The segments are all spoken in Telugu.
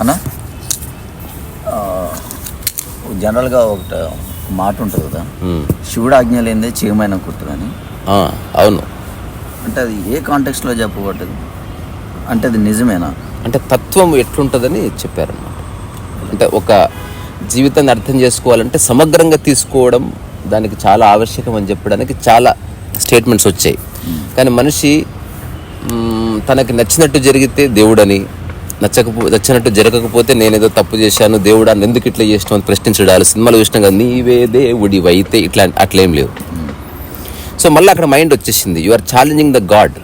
అన్న? జనరల్గా ఒకట మాట ఉంటుంది కదా. శివుడు ఆజ్ఞ లేనిదే చేయమైన కుట్టదని అవును. అంటే అది ఏ కాంటెక్స్లో చెప్పబడ్డది? అంటే అది నిజమేనా? అంటే తత్వం ఎట్లుంటుందని చెప్పారన్నమాట. అంటే ఒక జీవితాన్ని అర్థం చేసుకోవాలంటే సమగ్రంగా తీసుకోవడం దానికి చాలా ఆవశ్యకం అని చెప్పడానికి చాలా స్టేట్మెంట్స్ వచ్చాయి. కానీ మనిషి తనకి నచ్చినట్టు జరిగితే దేవుడని నచ్చకపో నచ్చినట్టు జరగకపోతే నేనేదో తప్పు చేశాను దేవుడా ఎందుకు ఇట్లా చేసినావు అని ప్రశ్నించడాలు సినిమాలు చూసినా కదా నీవే దేవుడి అయితే ఇట్లా అట్లేం లేవు. సో మళ్ళీ అక్కడ మైండ్ వచ్చేసింది you are challenging the god.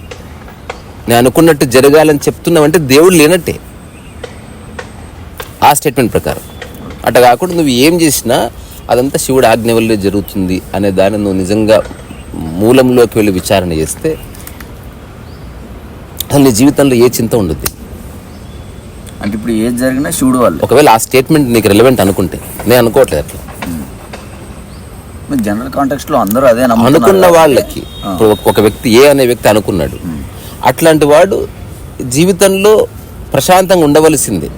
నేను అనుకున్నట్టు జరగాలని చెప్తున్నావంటే దేవుడు లేనట్టే. ఆ స్టేట్మెంట్ ప్రకారం. అట్లా కాకుండా నువ్వు ఏం చేసినా అదంతా శివుడు ఆజ్ఞ వల్లే జరుగుతుంది అనే దాన్ని నువ్వు నిజంగా మూలంలోకి వెళ్ళి విచారణ చేస్తే అసలు నీ జీవితంలో ఏ చింత ఉండదు. అంటే ఇప్పుడు ఏది జరిగినా శివుడు వల్లే ఒకవేళ ఆ స్టేట్మెంట్ నీకు రెలవెంట్ అనుకుంటే నేను అనుకోవట్లేదు అట్లా. జనరల్ కాంటెక్స్ట్లో అందరూ అదే అనుకున్న వాళ్ళకి ఒక- వ్యక్తి ఏ అనే వ్యక్తి అనుకున్నాడు. అట్లాంటి వాడు జీవితంలో ప్రశాంతంగా ఉండవలసిందే.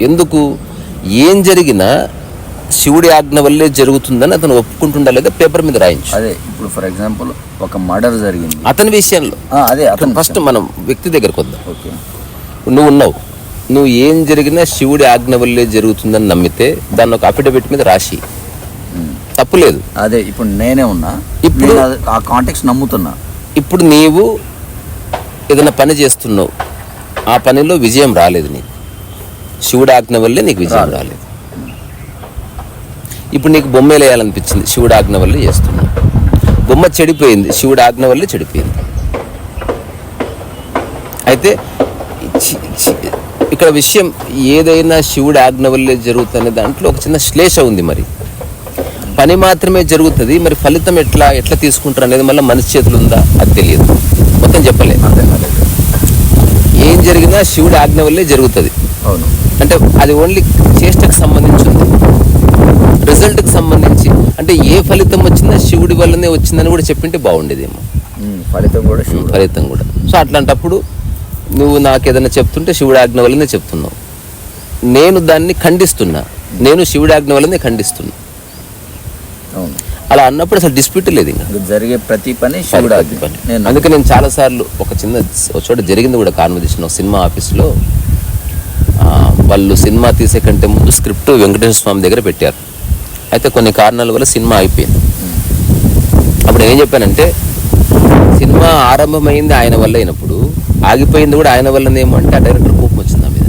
ఎందుకు? ఏం జరిగినా శివుడి ఆజ్ఞ వల్లే జరుగుతుందని అతను ఒప్పుకుంటుండా లేదా పేపర్ మీద రాయించు. అదే ఇప్పుడు ఫర్ ఎగ్జాంపుల్ ఒక మర్డర్ జరిగింది. అతని విషయంలో. అదే అతను ఫస్ట్ మనం వ్యక్తి దగ్గరకు వద్దాం. ఓకే. నువ్వు ఉన్నావు. నువ్వు ఏం జరిగినా శివుడి ఆజ్ఞ వల్లే జరుగుతుందని నమ్మితే దాన్ని ఒక అఫిడవిట్ మీద రాసి. తప్పులేదు అదే ఇప్పుడు నేనే ఉన్నా ఇప్పుడు- ఆ కాంటెక్స్ నమ్ముతున్నా. ఇప్పుడు నీవు ఏదైనా పని చేస్తున్నావు. ఆ పనిలో విజయం రాలేదు నీకు. శివుడి ఆజ్ఞ వల్లే నీకు విజయం రాలేదు. ఇప్పుడు నీకు బొమ్మ వేయాలనిపించింది శివుడి ఆజ్ఞ వల్లే చేస్తున్నావు. బొమ్మ చెడిపోయింది శివుడి ఆజ్ఞ వల్లే చెడిపోయింది. అయితే ఇక్కడ విషయం ఏదైనా శివుడి ఆజ్ఞ వల్లే జరుగుతుంది దాంట్లో ఒక చిన్న శ్లేష ఉంది మరి. పని మాత్రమే జరుగుతుంది మరి ఫలితం ఎట్లా ఎట్లా తీసుకుంటారు అనేది మళ్ళీ మనిషి చేతులు ఉందా? అది తెలియదు. మొత్తం చెప్పలే. ఏం జరిగినా శివుడి ఆజ్ఞ వల్లే జరుగుతుంది. అవును. అంటే అది ఓన్లీ చేష్టకు సంబంధించింది రిజల్ట్కి సంబంధించి. అంటే ఏ ఫలితం వచ్చినా శివుడి వల్లనే వచ్చిందని కూడా చెప్పింటే బాగుండేదేమో. ఫలితం కూడా ఫలితం కూడా. సో అట్లాంటప్పుడు నువ్వు నాకు ఏదైనా చెప్తుంటే శివుడి ఆజ్ఞ వల్లనే చెప్తున్నావు. నేను దాన్ని ఖండిస్తున్నా. నేను శివుడి ఆజ్ఞ వల్లనే ఖండిస్తున్నా అలా అన్నప్పుడు అసలు డిస్ప్యూట్ లేదు ఇంకా. జరిగే ప్రతి పని శివుడు ఆజ్ఞ. నేను అందుకే నేను చాలా సార్లు ఒక చిన్న ఒక చోట జరిగింది కూడా కాన్వర్జేషన్ ఒక సినిమా ఆఫీస్లో. వాళ్ళు సినిమా తీసే కంటే ముందు స్క్రిప్ట్ వెంకటేశ్వర స్వామి దగ్గర పెట్టారు. అయితే కొన్ని కారణాల వల్ల సినిమా అయిపోయింది అప్పుడు ఏం చెప్పానంటే సినిమా ఆరంభమైంది ఆయన వల్ల అయినప్పుడు. ఆగిపోయింది కూడా ఆయన వల్లనే అంటే ఆ డైరెక్టర్ కోపం వచ్చింది ఆ మీద.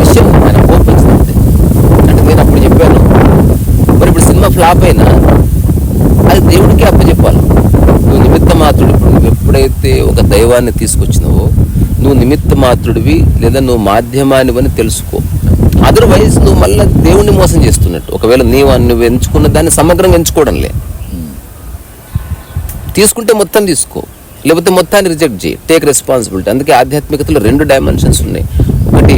విషయం ఆయన కోపం వచ్చింది అంతే. అంటే నేను అప్పుడు చెప్పాను మరి ఇప్పుడు సినిమా ఫ్లాప్ అయినా అది దేవుడికి అప్పచెప్పాలి. నువ్వు నిమిత్త మాత్రుడు ఇప్పుడు నువ్వు ఎప్పుడైతే ఒక దైవాన్ని తీసుకొచ్చినావో నువ్వు నిమిత్త మాత్రుడివి లేదా నువ్వు మాధ్యమానివని తెలుసుకో. అదర్వైజ్ నువ్వు మళ్ళీ దేవుణ్ణి మోసం చేస్తున్నట్టు. ఒకవేళ నీవు నువ్వు ఎంచుకున్న దాన్ని సమగ్రంగా ఎంచుకోవడంలే. తీసుకుంటే మొత్తం తీసుకో. లేకపోతే మొత్తాన్ని రిజెక్ట్ చేయి. టేక్ రెస్పాన్సిబిలిటీ అందుకే ఆధ్యాత్మికతలో రెండు డైమెన్షన్స్ ఉన్నాయి. ఒకటి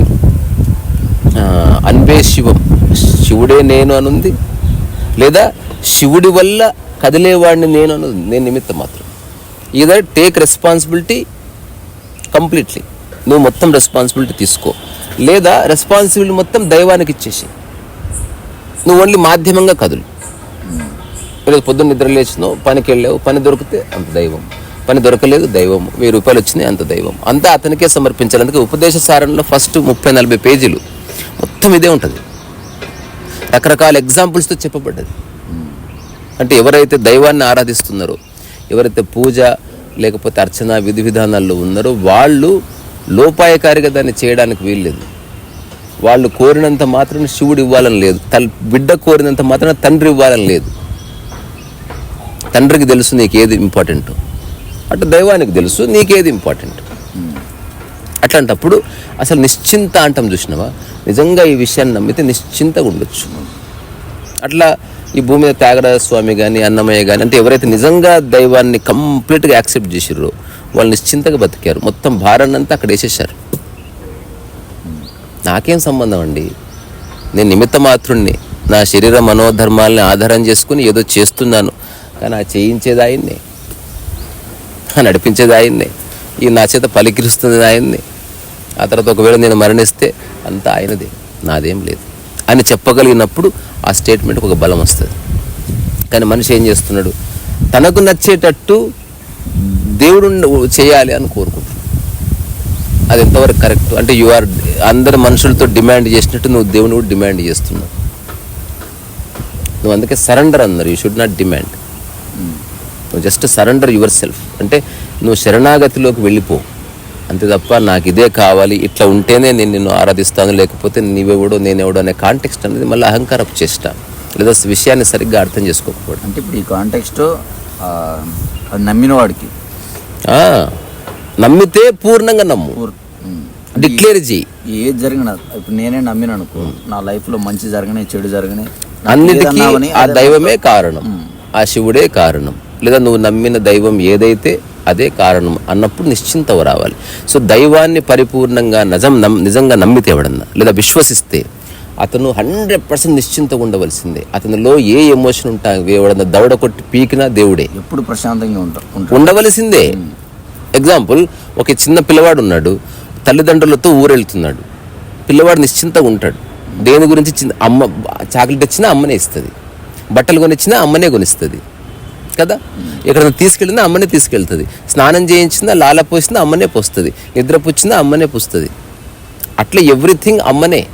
అన్వే శివం. శివుడే నేను అనుంది. లేదా శివుడి వల్ల కదిలేవాడిని నేను అను నేను నిమిత్తం మాత్రం. ఈదర్ టేక్ రెస్పాన్సిబిలిటీ కంప్లీట్లీ నువ్వు మొత్తం రెస్పాన్సిబిలిటీ తీసుకో. లేదా రెస్పాన్సిబిలిటీ మొత్తం దైవానికి ఇచ్చేసి నువ్వు ఓన్లీ మాధ్యమంగా కదులు. ఈరోజు పొద్దున్న నిద్ర లేచినావు పనికి వెళ్ళావు పని దొరికితే అంత దైవం. పని దొరకలేదు దైవం. వెయ్యి రూపాయలు వచ్చినాయి అంత దైవం. అంతా అతనికే సమర్పించాలి అందుకే ఉపదేశ సారంలో ఫస్ట్ ముప్పై నలభై పేజీలు. మొత్తం ఇదే ఉంటుంది. రకరకాల ఎగ్జాంపుల్స్తో చెప్పబడ్డది. అంటే ఎవరైతే దైవాన్ని ఆరాధిస్తున్నారో ఎవరైతే పూజ లేకపోతే అర్చన విధి విధానాల్లో ఉన్నారో వాళ్ళు లోపాయకారిగా దాన్ని చేయడానికి వీల్లేదు. వాళ్ళు కోరినంత మాత్రం శివుడు ఇవ్వాలని లేదు. తల్ బిడ్డ కోరినంత మాత్రం తండ్రి ఇవ్వాలని లేదు. తండ్రికి తెలుసు నీకు ఏది ఇంపార్టెంట్ అటు దైవానికి తెలుసు నీకేది ఇంపార్టెంట్ అట్లాంటప్పుడు అసలు నిశ్చింత అంటాం చూసినావా? నిజంగా ఈ విషయాన్ని నమ్మితే నిశ్చింతగా ఉండొచ్చు. అట్లా ఈ భూమి మీద త్యాగరాజ స్వామి కానీ అన్నమయ్య కానీ అంటే ఎవరైతే నిజంగా దైవాన్ని కంప్లీట్గా యాక్సెప్ట్ చేసిర్రో వాళ్ళు నిశ్చింతగా బతికారు. మొత్తం భారాన్ని అంతా అక్కడ వేసేసారు నాకేం సంబంధం అండి? నేను నిమిత్త మాత్రుణ్ణి నా శరీర మనోధర్మాలని ఆధారం చేసుకుని ఏదో చేస్తున్నాను. కానీ ఆ చేయించేది ఆయన్నే. నడిపించేది ఆయన్నే. ఈ నా చేత పలికిరుస్తుంది ఆయన్ని. ఆ తర్వాత ఒకవేళ నేను మరణిస్తే అంతా ఆయనదే నాదేం లేదు అని చెప్పగలిగినప్పుడు ఆ స్టేట్మెంట్కి ఒక బలం వస్తుంది. కానీ మనిషి ఏం చేస్తున్నాడు? తనకు నచ్చేటట్టు దేవుడు చేయాలి అని కోరుకుంటున్నాడు. అది ఎంతవరకు కరెక్ట్? అంటే యు ఆర్ అందరు మనుషులతో డిమాండ్ చేసినట్టు నువ్వు దేవుని కూడా డిమాండ్ చేస్తున్నావు. నువ్వు అందుకే సరెండర్ అన్నారు. You should not demand. నువ్వు జస్ట్ సరెండర్ యువర్ సెల్ఫ్. అంటే నువ్వు శరణాగతిలోకి వెళ్ళిపో. అంతే తప్ప నాకు ఇదే కావాలి ఇట్లా ఉంటేనే నేను నిన్ను ఆరాధిస్తాను లేకపోతే నీవెవడో నేనెవడో అనే కాంటెక్స్ట్ అనేది మళ్ళీ అహంకారపు చేష్ట. లేదా విషయాన్ని సరిగ్గా అర్థం చేసుకోకపోవడం. అంటే ఇప్పుడు ఈ కాంటెక్స్ట్ నమ్మిన వాడికి. నమ్మితే పూర్ణంగా నమ్ము. డిక్లేర్ చేయి. ఏది జరిగినా ఇప్పుడు నేనే నమ్మిన అనుకో నా లైఫ్లో మంచి జరగని చెడు జరగని అన్నిటికీ ఆ దైవమే కారణం. ఆ శివుడే కారణం. లేదా నువ్వు నమ్మిన దైవం ఏదైతే అదే కారణం అన్నప్పుడు నిశ్చింత రావాలి. సో దైవాన్ని పరిపూర్ణంగా నిజం నమ్ నిజంగా నమ్మితే ఎవడన్నా లేదా విశ్వసిస్తే అతను హండ్రెడ్ పర్సెంట్ నిశ్చింతగా ఉండవలసిందే. అతనిలో ఏ ఎమోషన్ ఉంటా ఎవడన్నా దవడ కొట్టి పీకినా దేవుడే. ఎప్పుడు ప్రశాంతంగా ఉంటా ఉంటా ఉండవలసిందే. ఎగ్జాంపుల్ ఒక చిన్న పిల్లవాడు ఉన్నాడు తల్లిదండ్రులతో ఊరెళ్తున్నాడు. పిల్లవాడు నిశ్చింతగా ఉంటాడు. దేని గురించి చిన్న అమ్మ చాక్లెట్ ఇచ్చినా అమ్మనే ఇస్తుంది. బట్టలు కొనిచ్చినా అమ్మనే కొనిస్తుంది. కదా? ఎక్కడైనా తీసుకెళ్ళినా అమ్మనే తీసుకెళ్తుంది. స్నానం చేయించినా లాల పోసినా అమ్మనే పోస్తుంది. నిద్ర పుచ్చినా అమ్మనే పుస్తుంది. అట్లా ఎవ్రీథింగ్ అమ్మనే.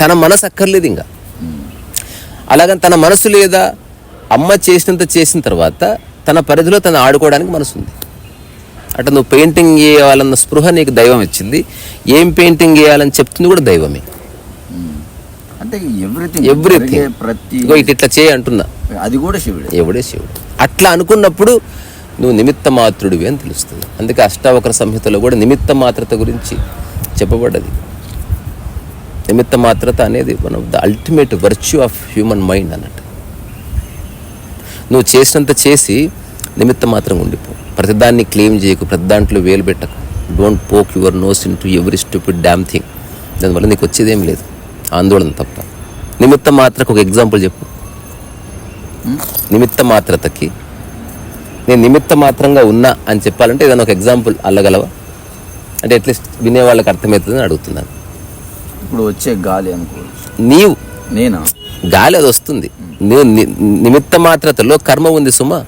తన మనసు అక్కర్లేదు ఇంకా అలాగని తన మనసు లేదా అమ్మ చేసినంత చేసిన తర్వాత తన పరిధిలో తను ఆడుకోవడానికి మనసు ఉంది అటు నువ్వు పెయింటింగ్ చేయాలన్న స్పృహ నీకు దైవం ఇచ్చింది. ఏం పెయింటింగ్ చేయాలని చెప్తుంది కూడా దైవమే. అంటే ఎవ్రీథింగ్ ఎవ్రీథింగ్. ప్రతి ఇట్లా చేయి అంటున్నా. అది కూడా శివుడు. ఎవడే శివుడు. అట్లా అనుకున్నప్పుడు నువ్వు నిమిత్త మాత్రుడివి అని తెలుస్తుంది. అందుకే అష్టావక్ర సంహితలో కూడా నిమిత్త మాత్రత గురించి చెప్పబడ్డది. నిమిత్త మాత్రత అనేది one of the ultimate virtue of human mind అన్నట్టు. నువ్వు చేసినంత చేసి నిమిత్త మాత్రం ఉండిపో ప్రతిదాన్ని క్లెయిమ్ చేయకు ప్రతి దాంట్లో వేలు పెట్టకు. Don't poke your nose into ఎవరి స్టూపిడ్ డ్యామ్ థింగ్ దానివల్ల నీకు వచ్చేదేం లేదు. ఆందోళన తప్ప. నిమిత్త మాత్రకు ఒక ఎగ్జాంపుల్ చెప్పు. నిమిత్త మాత్రతకి నేను నిమిత్త మాత్రంగా ఉన్నా అని చెప్పాలంటే ఏదైనా ఒక ఎగ్జాంపుల్ అల్లగలవా? అంటే అట్లీస్ట్ వినే వాళ్ళకి అర్థమవుతుందని అడుగుతున్నాను. ఇప్పుడు వచ్చే గాలి అనుకో నీవు. నేనా? గాలి అది వస్తుంది. నువ్వు ని- నిమిత్త మాత్రతలో కర్మ ఉంది సుమా.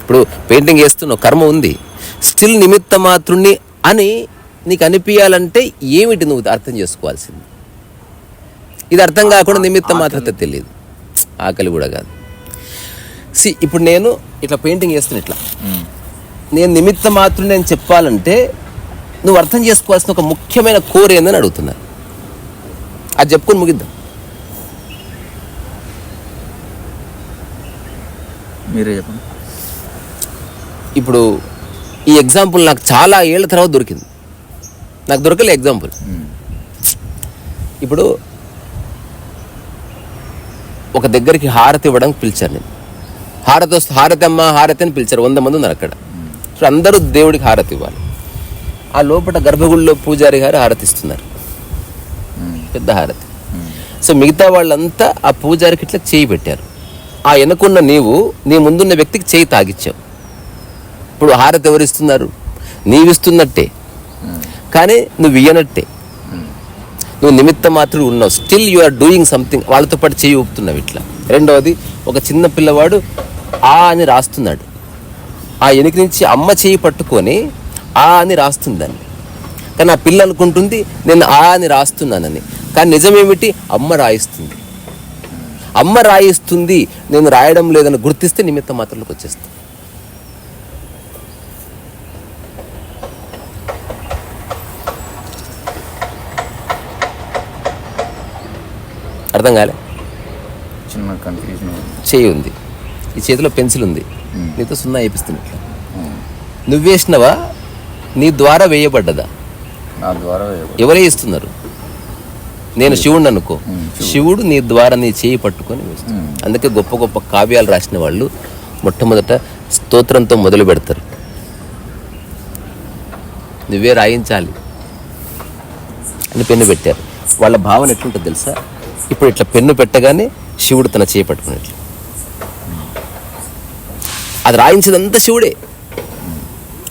ఇప్పుడు పెయింటింగ్ వేస్తున్నావు కర్మ ఉంది. స్టిల్ నిమిత్త మాత్రుణ్ణి అని నీకు అనిపించాలంటే ఏమిటి నువ్వు అర్థం చేసుకోవాల్సింది? ఇది అర్థం కాకుండా నిమిత్త మాత్రత తెలియదు. ఆకలి కూడా కాదు. సి ఇప్పుడు నేను ఇట్లా పెయింటింగ్ చేస్తున్నా ఇట్లా. నేను నిమిత్త మాత్రుని అని చెప్పాలంటే నువ్వు అర్థం చేసుకోవాల్సిన ఒక ముఖ్యమైన కోర్ ఏందని అడుగుతున్నాను అది చెప్పుకొని ముగిద్దాం. మీరే చెప్పండి. ఇప్పుడు ఈ ఎగ్జాంపుల్ నాకు చాలా ఏళ్ళ తర్వాత దొరికింది. నాకు దొరకలే ఎగ్జాంపుల్. ఇప్పుడు ఒక దగ్గరికి హారతి ఇవ్వడానికి పిలిచారు నేను హారతి వస్తే హారతి అమ్మ హారతి అని పిలిచారు. వంద మంది ఉన్నారు అక్కడ. సో అందరూ దేవుడికి హారతి ఇవ్వాలి. ఆ లోపల గర్భగుడిలో పూజారి గారు హారతి ఇస్తున్నారు. పెద్ద హారతి. సో మిగతా వాళ్ళంతా ఆ పూజారికి ఇట్లా చేయి పెట్టారు. ఆ వెనుకున్న నీవు నీ ముందున్న వ్యక్తికి చేయి తాగిచ్చావు. ఇప్పుడు హారతి ఎవరు ఇస్తున్నారు? నీవిస్తున్నట్టే. కానీ నువ్వు ఇయ్యనట్టే. నువ్వు నిమిత్త మాత్రం ఉన్నావు. Still you are doing something వాళ్ళతో పాటు చేయి ఊపుతున్నావు ఇట్లా. రెండవది ఒక చిన్న పిల్లవాడు ఆ అని రాస్తున్నాడు. ఆ వెనుక నుంచి అమ్మ చేయి పట్టుకొని ఆ అని రాస్తుంది దాన్ని కానీ ఆ పిల్ల అనుకుంటుంది నేను ఆ అని రాస్తున్నానని. కానీ నిజమేమిటి? అమ్మ రాయిస్తుంది. అమ్మ రాయిస్తుంది నేను రాయడం లేదని గుర్తిస్తే నిమిత్త మాత్రలకు వచ్చేస్తాను అర్థం కాలే. చిన్న కన్ఫ్యూజన్ చేయి ఉంది. ఈ చేతిలో పెన్సిల్ ఉంది. నీతో సున్నా వేపిస్తుంది ఇట్లా నువ్వు వేసినవా? నీ ద్వారా వేయబడ్డదా? నా ద్వారా వేయబడి- ఎవరే ఇస్తున్నారు? నేను శివుడిని అనుకో. శివుడు. నీ ద్వారా నీ చేయి పట్టుకొని. అందుకే గొప్ప గొప్ప కావ్యాలు రాసిన వాళ్ళు మొట్టమొదట స్తోత్రంతో మొదలు పెడతారు. నువ్వే రాయించాలి అని పెన్ను పెట్టారు. వాళ్ళ భావన ఎట్లుంటుంది తెలుసా? ఇప్పుడు ఇట్లా పెన్ను పెట్టగానే శివుడు తన చేయి పట్టుకున్నట్లు. అది రాయించేదంతా శివుడే.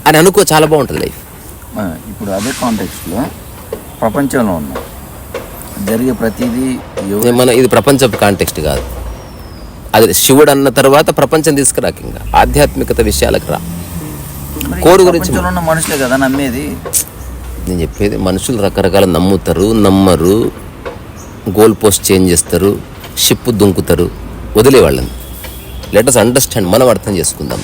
అని అనుకో చాలా బాగుంటుంది లైఫ్. ఇప్పుడు అదే కాంటెక్స్ట్లో ప్రపంచంలో ఉన్నాం జరిగే ప్రతిదీ మన ఇది ప్రపంచపు కాంటెక్స్ట్ కాదు. అది శివుడు అన్న తర్వాత ప్రపంచం తీసుకురాక ఇంకా ఆధ్యాత్మికత విషయాలకు రా. కోరు గురించి మనుషులే కదా నమ్మేది? నేను చెప్పేది మనుషులు రకరకాల నమ్ముతారు నమ్మరు. గోల్ పోస్ట్ చేంజ్ చేస్తారు షిప్ దుంకుతారు వదిలే వాళ్ళని లెటర్స్ అండర్స్టాండ్ మనం అర్థం చేసుకుందాం.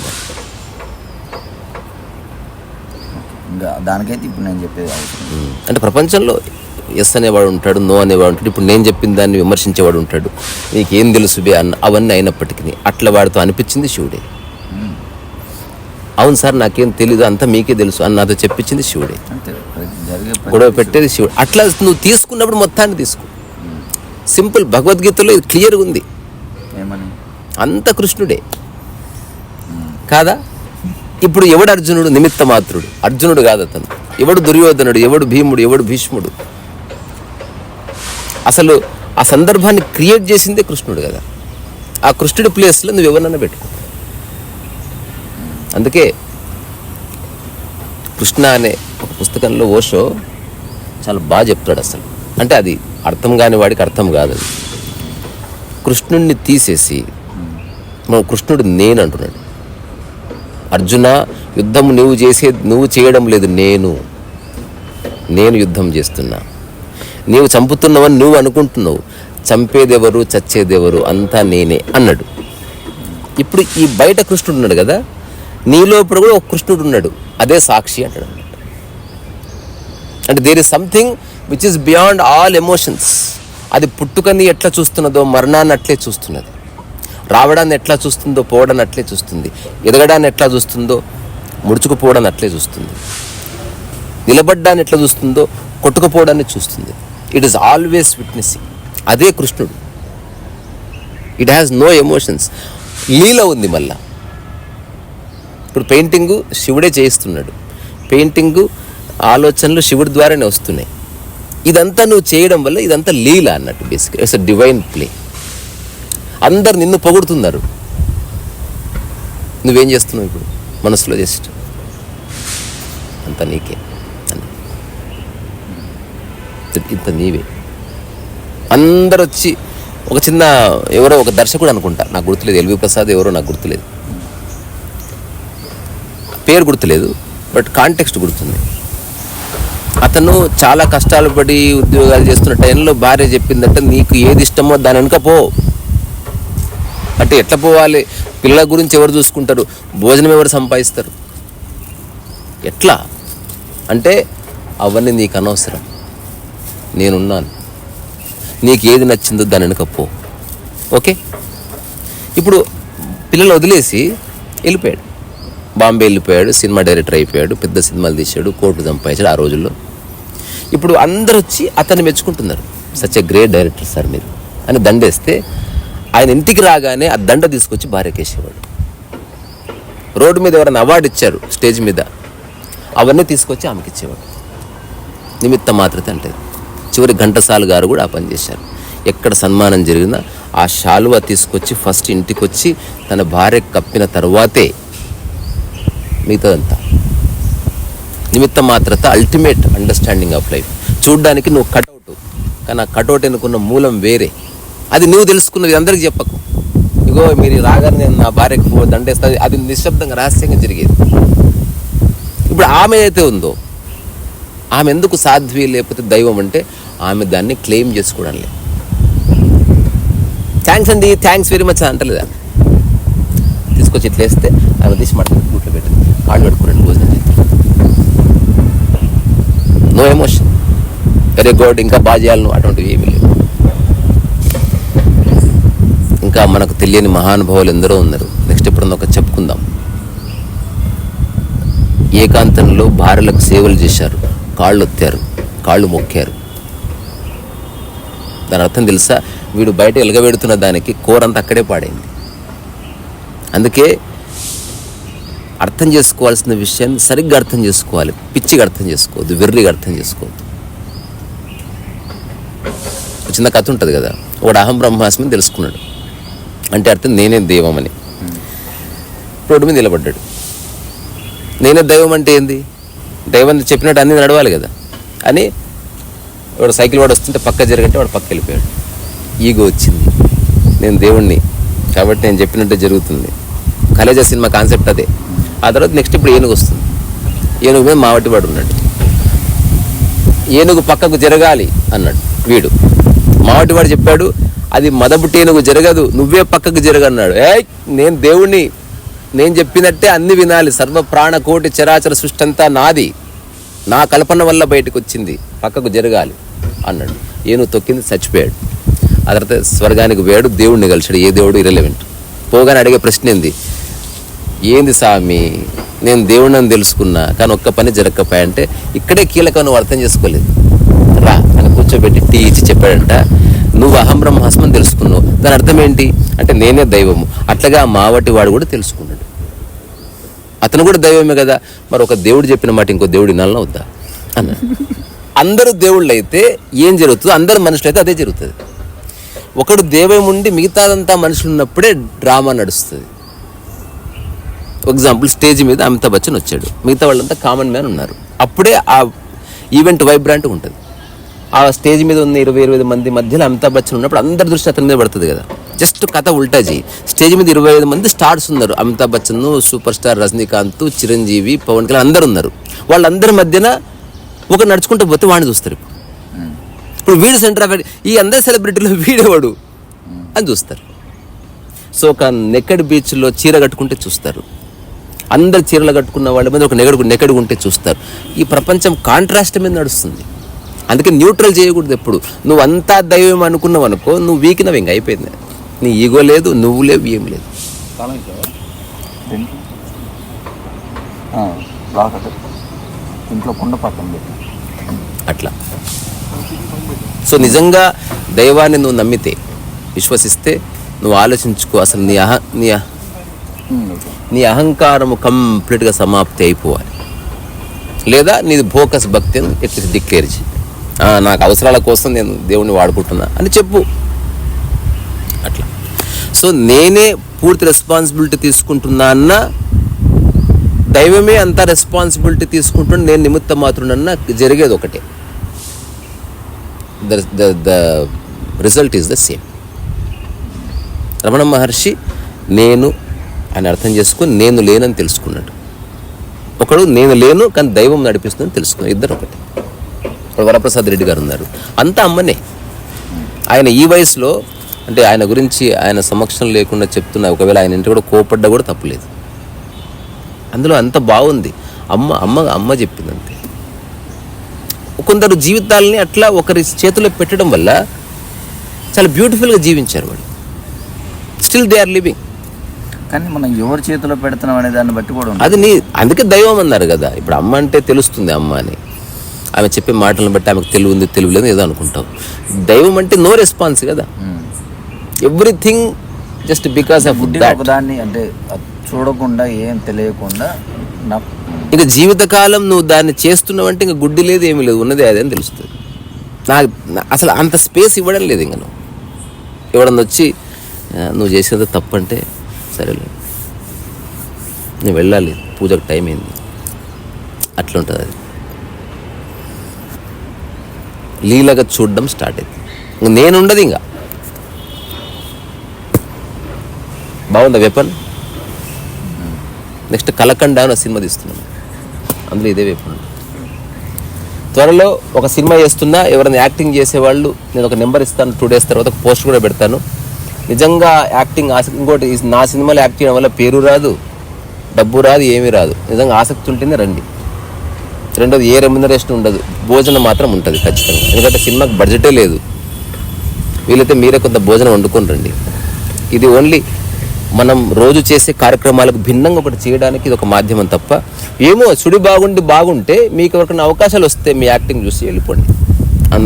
దానికైతే ఇప్పుడు నేను చెప్పేది. అంటే ప్రపంచంలో ఎస్ అనేవాడు ఉంటాడు నో అనేవాడు ఉంటాడు. ఇప్పుడు నేను చెప్పిన దాన్ని విమర్శించేవాడు ఉంటాడు. నీకేం తెలుసు బే అన్న అవన్నీ అయినప్పటికీ అట్లా వాడితో అనిపించింది శివుడే. అవును సార్ నాకేం తెలీదు అంతా మీకే తెలుసు అని నాతో చెప్పించింది శివుడే. గొడవ పెట్టేది శివుడు. అట్లా నువ్వు తీసుకున్నప్పుడు మొత్తాన్ని తీసుకో. సింపుల్ భగవద్గీతలో ఇది క్లియర్గా ఉంది. ఏమని? అంత కృష్ణుడే. కాదా? ఇప్పుడు ఎవడు అర్జునుడు? నిమిత్త మాత్రుడు అర్జునుడు కాదు అతను. ఎవడు దుర్యోధనుడు? ఎవడు భీముడు? ఎవడు భీష్ముడు? అసలు ఆ సందర్భాన్ని క్రియేట్ చేసిందే కృష్ణుడు కదా. ఆ కృష్ణుడి ప్లేస్లో నువ్వు ఎవరినన్నా పెట్టుకో. అందుకే కృష్ణ అనే ఒక పుస్తకంలో ఓషో చాలా బాగా చెప్తాడు అసలు. అంటే అది అర్థం కాని వాడికి అర్థం కాదు అది. కృష్ణుణ్ణి తీసేసి మన కృష్ణుడు నేను అంటున్నాడు. అర్జున యుద్ధం నువ్వు చేసే నువ్వు చేయడం లేదు నేను. నేను యుద్ధం చేస్తున్నా. నీవు చంపుతున్నావని నువ్వు అనుకుంటున్నావు. చంపేదెవరు చచ్చేదెవరు అంతా నేనే అన్నాడు. ఇప్పుడు ఈ బయట కృష్ణుడు ఉన్నాడు కదా నీ లోపల కూడా ఒక కృష్ణుడు ఉన్నాడు. అదే సాక్షి అంటాడు అంటే there is something which is beyond all emotions అది పుట్టుకని ఎట్లా చూస్తున్నదో మరణాన్ని అట్లే చూస్తున్నది. రావడాన్ని ఎట్లా చూస్తుందో పోవడాన్ని అట్లే చూస్తుంది. ఎదగడాన్ని ఎట్లా చూస్తుందో ముడుచుకుపోవడాన్ని అట్లే చూస్తుంది. నిలబడ్డాన్ని ఎట్లా చూస్తుందో కొట్టుకుపోవడాన్ని చూస్తుంది. ఇట్ ఈస్ ఆల్వేస్ విట్నెసింగ్ అదే కృష్ణుడు. ఇట్ హ్యాస్ నో ఎమోషన్స్ లీల ఉంది మళ్ళా. ఇప్పుడు పెయింటింగు శివుడే చేయిస్తున్నాడు. పెయింటింగు ఆలోచనలు శివుడి ద్వారానే వస్తున్నాయి. ఇదంతా నువ్వు చేయడం వల్ల ఇదంతా లీల అన్నట్టు basic it's a divine play అందరు నిన్ను పొగుడుతున్నారు. నువ్వేం చేస్తున్నావు ఇప్పుడు? మనసులో జస్ట్. అంత నీకే. ఇంత నీవే. అందరు వచ్చి ఒక చిన్న ఎవరో ఒక దర్శకుడు అనుకుంటా. నాకు గుర్తులేదు ఎల్వి ప్రసాద్ ఎవరో నాకు గుర్తులేదు. పేరు గుర్తులేదు బట్ కాంటెక్స్ట్ గుర్తుంది. అతను చాలా కష్టాలు పడి ఉద్యోగాలు చేస్తున్న టైంలో భార్య చెప్పిందంటే నీకు ఏది ఇష్టమో దాని వెనుక పో. అంటే ఎట్లా పోవాలి? పిల్లల గురించి ఎవరు చూసుకుంటారు? భోజనం ఎవరు సంపాదిస్తారు? ఎట్లా? అంటే అవన్నీ నీకు అనవసరం. నేనున్నాను. నీకు ఏది నచ్చిందో దాని వెనుక పో. ఓకే? ఇప్పుడు పిల్లలు వదిలేసి వెళ్ళిపోయాడు. బాంబే వెళ్ళిపోయాడు సినిమా డైరెక్టర్ అయిపోయాడు పెద్ద సినిమాలు తీశాడు కోట్లు సంపాదించాడు ఆ రోజుల్లో. ఇప్పుడు అందరు వచ్చి అతన్ని మెచ్చుకుంటున్నారు. Such a great director sir మీరు. అని దండేస్తే ఆయన ఇంటికి రాగానే ఆ దండ తీసుకొచ్చి భార్యకేసేవాడు. రోడ్డు మీద ఎవరైనా అవార్డు ఇచ్చారు స్టేజ్ మీద. అవన్నీ తీసుకొచ్చి ఆమెకి ఇచ్చేవాడు. నిమిత్త మాత్రత అంటే చివరి ఘంటసాల గారు కూడా ఆ పని చేశారు. ఎక్కడ సన్మానం జరిగినా ఆ శాలువా తీసుకొచ్చి ఫస్ట్ ఇంటికి వచ్చి తన భార్య కప్పిన తర్వాతే మిగతాదంతా. నిమిత్త మాత్రత అల్టిమేట్ అండర్స్టాండింగ్ ఆఫ్ లైఫ్ చూడ్డానికి నువ్వు కటౌట్ కానీ ఆ కటౌట్ ఎన్నుకున్న మూలం వేరే. అది నువ్వు తెలుసుకున్నది అందరికి చెప్పకు. ఇగో మీరు రాగానే నేను నా భార్యకు పో- దండేస్తుంది. అది నిశ్శబ్దంగా రహస్యంగా జరిగేది. ఇప్పుడు ఆమె అయితే ఉందో ఆమె ఎందుకు సాధ్వి లేకపోతే దైవం అంటే ఆమె దాన్ని క్లెయిమ్ చేసుకోవడం లేదు. థ్యాంక్స్ అండి థ్యాంక్స్ వెరీ మచ్ అంటలేదా? తీసుకొచ్చి ఇట్లా వేస్తే ఆమె తీసి మటన్ గుట్లో పెట్టింది కాళ్ళు పట్టుకుని భోజనం చేస్తారు నో ఎమోషన్ వెరీ గుడ్ ఇంకా బాగా చేయాలను అటువంటివి ఏమీ లేవు ఇంకా మనకు తెలియని మహానుభావులు ఎందరో ఉన్నారు. నెక్స్ట్ ఎప్పుడన్నా ఒక చెప్పుకుందాం. ఏకాంతంలో భార్యలకు సేవలు చేశారు. కాళ్ళు ఒత్తారు. కాళ్ళు మొక్కారు. దాని అర్థం తెలుసా? వీడు బయట ఎలగబెడుతున్న దానికి కూరంతా అక్కడే పాడైంది. అందుకే అర్థం చేసుకోవాల్సిన విషయాన్ని సరిగ్గా అర్థం చేసుకోవాలి. పిచ్చిగా అర్థం చేసుకోవద్దు వెర్రిగా అర్థం చేసుకోవద్దు. ఒక చిన్న కథ ఉంటుంది కదా వాడు అహం బ్రహ్మాస్మిని తెలుసుకున్నాడు. అంటే అర్థం నేనే దైవం అని రోడ్డు మీద నిలబడ్డాడు. నేనే దైవం అంటే ఏంది? దైవం చెప్పినట్టు అన్ని నడవాలి కదా. అని వాడు సైకిల్ వాడు వస్తుంటే పక్క జరగంటే వాడు పక్క వెళ్ళిపోయాడు. ఈగో వచ్చింది. నేను దేవుణ్ణి. కాబట్టి నేను చెప్పినట్టు జరుగుతుంది. కలేజా సినిమా కాన్సెప్ట్ అదే. ఆ తర్వాత నెక్స్ట్ ఇప్పుడు ఏనుగు వస్తుంది. ఏనుగు మీద మావటి వాడు ఉన్నాడు ఏనుగు పక్కకు జరగాలి అన్నాడు వీడు. మావటివాడు చెప్పాడు అది మదపుటి ఏనుగు జరగదు నువ్వే పక్కకు జరగన్నాడు ఏ నేను దేవుణ్ణి నేను చెప్పినట్టే అన్ని వినాలి. సర్వ ప్రాణ కోటి చరాచర సృష్టి అంతా నాది. నా కల్పన వల్ల బయటకు వచ్చింది. పక్కకు జరగాలి అన్నాడు. ఏనుగు తొక్కింది చచ్చిపోయాడు. ఆ తర్వాత స్వర్గానికి పోయాడు దేవుణ్ణి కలిశాడు. ఏ దేవుడు ఇరలెవెంట్ పోగానే అడిగే ప్రశ్న ఏంది? ఏంది స్వామి నేను దేవుడిని అని తెలుసుకున్నా కానీ ఒక్క పని జరగకపోయాయంటే ఇక్కడే కీలకం నువ్వు అర్థం చేసుకోలేదు. రా అని కూర్చోబెట్టి టీ ఇచ్చి చెప్పాడంట. నువ్వు అహం బ్రహ్మాస్మం తెలుసుకున్నావు. దాని అర్థం ఏంటి? అంటే నేనే దైవము. అట్లాగా మావటి వాడు కూడా తెలుసుకున్నాడు. అతను కూడా దైవమే కదా. మరి ఒక దేవుడు చెప్పిన మాట ఇంకో దేవుడు వినాలన్నా వద్దా? అన్న అందరూ దేవుళ్ళు అయితే ఏం జరుగుతుందో అందరు మనుషులు అయితే అదే జరుగుతుంది. ఒకడు దేవముండి ఉండి మిగతాదంతా మనుషులు ఉన్నప్పుడే డ్రామా నడుస్తుంది. ఎగ్జాంపుల్ స్టేజ్ మీద అమితాబ్ బచ్చన్ వచ్చాడు. మిగతా వాళ్ళంతా కామన్ మ్యాన్ ఉన్నారు. అప్పుడే ఆ ఈవెంట్ వైబ్రాంట్ ఉంటుంది. ఆ స్టేజ్ మీద ఉన్న ఇరవై ఇరవై ఐదు మంది మధ్యలో అమితాబ్ బచ్చన్ ఉన్నప్పుడు అందరి దృష్టి అతని మీద పడుతుంది కదా. జస్ట్ కథ ఉల్టాజీ స్టేజ్ మీద ఇరవై ఐదు మంది స్టార్స్ ఉన్నారు. అమితాబ్ బచ్చన్ సూపర్ స్టార్ రజనీకాంత్ చిరంజీవి పవన్ కళ్యాణ్ అందరు ఉన్నారు. వాళ్ళందరి మధ్యన ఒక నడుచుకుంటూ పోతే వాడిని చూస్తారు ఇప్పుడు. ఇప్పుడు వీడు సెంటర్ ఆఫ్ ఈ అందరి సెలబ్రిటీలో వీడేవాడు అని చూస్తారు. సో ఒక నెక్కడ్ బీచ్లో చీర కట్టుకుంటే చూస్తారు. అందరు చీరలు కట్టుకున్న వాళ్ళ మీద ఒక నెగడు నెక్కడు ఉంటే చూస్తారు. ఈ ప్రపంచం కాంట్రాస్ట్ మీద నడుస్తుంది. అందుకే న్యూట్రల్ చేయకూడదు ఎప్పుడు. నువ్వు అంతా దైవం అనుకున్నావు అనుకో నువ్వు వీకినవి ఇంక అయిపోయింది. నీ ఈగో లేదు నువ్వు లేవు ఏం లేదు. ఇంట్లో కుండ పక్కన పెట్టి అట్లా. సో నిజంగా దైవాన్ని నువ్వు నమ్మితే విశ్వసిస్తే నువ్వు ఆలోచించుకో అసలు నీ అహ నీ. నీ అహంకారము కంప్లీట్గా సమాప్తి అయిపోవాలి. లేదా నీది భోకస్ భక్తి అని ఎట్లా డిక్లేర్ చేయి నాకు అవసరాల కోసం నేను దేవుణ్ణి వాడుకుంటున్నా అని చెప్పు. అట్లా. సో నేనే పూర్తి రెస్పాన్సిబిలిటీ తీసుకుంటున్నా అన్న దైవమే అంత రెస్పాన్సిబిలిటీ తీసుకుంటున్నా నేను నిమిత్త మాత్రుడన్న జరిగేది ఒకటే. The the the result is the same Ramana Maharshi నేను అని అర్థం చేసుకుని నేను లేనని తెలుసుకున్నాడు. ఒకడు నేను లేను కానీ దైవం నడిపిస్తుందని తెలుసుకున్నాను ఇద్దరు ఒకటి. ఇప్పుడు వరప్రసాద్ రెడ్డి గారు ఉన్నారు. అంతా అమ్మనే. ఆయన ఈ వయసులో అంటే ఆయన గురించి ఆయన సమక్షం లేకుండా చెప్తున్నా ఒకవేళ ఆయన ఇంటి కూడా కోపడ్డా కూడా తప్పులేదు అందులో అంత బాగుంది. అమ్మ అమ్మ అమ్మ చెప్పింది అంతే కొందరు జీవితాలని అట్లా ఒకరి చేతిలో పెట్టడం వల్ల చాలా బ్యూటిఫుల్గా జీవించారు వాళ్ళు. స్టిల్ దే ఆర్ లివింగ్ కానీ మనం ఎవరి చేతిలో పెడుతున్నాం అనే దాన్ని బట్టి కూడా అది నీ అందుకే దైవం అన్నారు కదా. ఇప్పుడు అమ్మ అంటే తెలుస్తుంది అమ్మ అని. ఆమె చెప్పే మాటలను బట్టి ఆమెకు తెలివి ఉంది తెలివి లేదు ఏదో అనుకుంటాం. దైవం అంటే నో రెస్పాన్స్ కదా. Everything just because of that ఒకదాన్ని అంటే చూడకుండా ఏం తెలియకుండా ఇంకా జీవితకాలం నువ్వు దాన్ని చేస్తున్నావు అంటే ఇంకా గుడ్డి లేదు ఏమీ లేదు. ఉన్నదే అదే అని తెలుస్తుంది. నాకు అసలు అంత స్పేస్ ఇవ్వడం లేదు ఇంకా నువ్వు. ఎవడన్నా వచ్చి "ఆ, నువ్వు చేసేది తప్పు అంటే సరేలే. నేను వెళ్ళాలి. పూజకు టైం అయింది. అట్లుంటుంది అది. లీలగా చూడడం స్టార్ట్ అయింది. నేను ఉండదు ఇంకా. బాగుందా వెపన్? నెక్స్ట్ కలకండ అని సినిమా తీస్తున్నాను అందులో ఇదే వెపన్. త్వరలో ఒక సినిమా చేస్తున్నా ఎవరైనా యాక్టింగ్ చేసేవాళ్ళు నేను ఒక నెంబర్ ఇస్తాను టూ డేస్ తర్వాత ఒక పోస్ట్ కూడా పెడతాను. నిజంగా యాక్టింగ్ ఆసక్తి ఇంకోటి నా సినిమాలో యాక్ట్ చేయడం వల్ల పేరు రాదు డబ్బు రాదు ఏమీ రాదు. నిజంగా ఆసక్తి ఉంటేనే రండి. రెండోది ఏ రెమ్యునరేషన్ ఉండదు. భోజనం మాత్రం ఉంటుంది ఖచ్చితంగా. ఎందుకంటే సినిమాకి బడ్జెటే లేదు. వీలైతే మీరే కొంత భోజనం వండుకొని రండి. ఇది ఓన్లీ మనం రోజు చేసే కార్యక్రమాలకు భిన్నంగా ఒకటి చేయడానికి ఇది ఒక మాధ్యమం తప్ప ఏమో సుడి బాగుండి బాగుంటే మీకు ఎవరికైనా అవకాశాలు వస్తే మీ యాక్టింగ్ చూసి వెళ్ళిపోండి.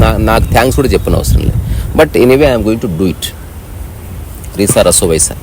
నా నాకు థ్యాంక్స్ కూడా చెప్పిన అవసరం లేదు but anyway I'm going to do it రీసా రసో వైసా